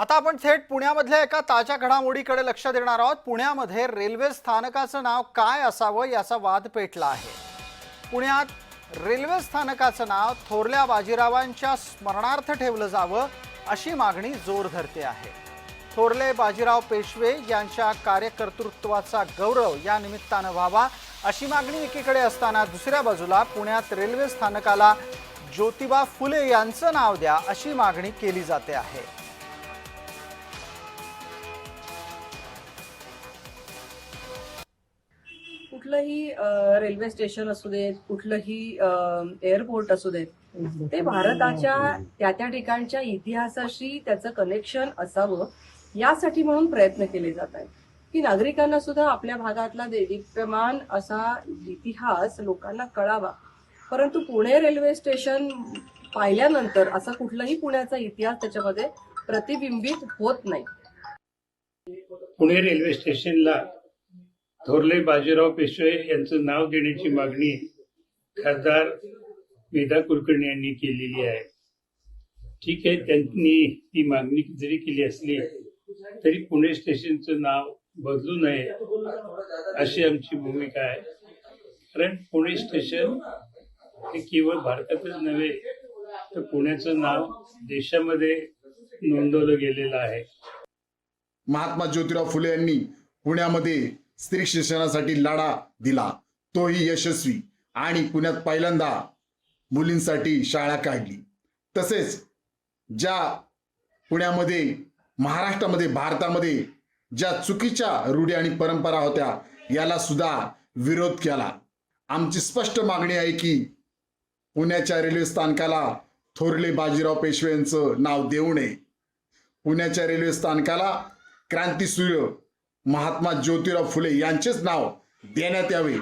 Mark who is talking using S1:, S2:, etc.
S1: आता आपण थेट पुण्यामधल्या एका ताज्या घडामोडीकडे लक्ष देणार आहोत. पुण्यामध्ये रेल्वे स्थानकाचं नाव काय असावं याचा वाद पेटला आहे. पुण्यात रेल्वे स्थानकाचं नाव थोरल्या बाजीरावांच्या स्मरणार्थ ठेवलं जावं अशी मागणी जोर धरते आहे. थोरले बाजीराव पेशवे यांच्या कार्यकर्तृत्वाचा गौरव या निमित्तानं व्हावा अशी मागणी एकीकडे असताना दुसऱ्या बाजूला पुण्यात रेल्वे स्थानकाला ज्योतिबा फुले यांचं नाव द्या अशी मागणी केली जाते आहे.
S2: कुठलंही रेल्वे स्टेशन असू देत कुठलंही एअरपोर्ट असू देत ते भारताच्या त्या त्या ठिकाणच्या इतिहासाशी त्याचं कनेक्शन असावं यासाठी म्हणून प्रयत्न केले जात आहेत. की नागरिकांना सुद्धा आपल्या भागातला देदीप्यमान असा इतिहास लोकांना कळावा. परंतु पुणे रेल्वे स्टेशन पाहिल्यानंतर असा कुठलाही पुण्याचा इतिहास त्याच्यामध्ये प्रतिबिंबित होत नाही.
S3: पुणे रेल्वे स्टेशनला थोरले बाजीराव पेशवे यांचं नाव देण्याची मागणी खासदार मेधा कुलकर्णी यांनी केलेली आहे. ठीक आहे त्यांनी ती मागणी जरी केली असली तरी पुणे स्टेशनचं नाव बदलू नये अशी आमची भूमिका आहे. कारण पुणे स्टेशन हे केवळ भारतातच नव्हे तर पुण्याचं नाव देशामध्ये नोंदवलं गेलेलं आहे.
S4: महात्मा ज्योतिराव फुले यांनी पुण्यामध्ये स्त्री शिक्षणासाठी लढा दिला. तोही यशस्वी. आणि पुण्यात पहिल्यांदा मुलींसाठी शाळा काढली. तसेच ज्या पुण्यामध्ये महाराष्ट्रामध्ये भारतामध्ये ज्या चुकीच्या रूढी आणि परंपरा होत्या याला सुद्धा विरोध केला. आमची स्पष्ट मागणी आहे की पुण्याच्या रेल्वे स्थानकाला थोरले बाजीराव पेशवे यांचं नाव देऊ नये. पुण्याच्या रेल्वे स्थानकाला क्रांतीसूर्य महात्मा ज्योतिराव फुले यांचेच नाव देण्यात यावे.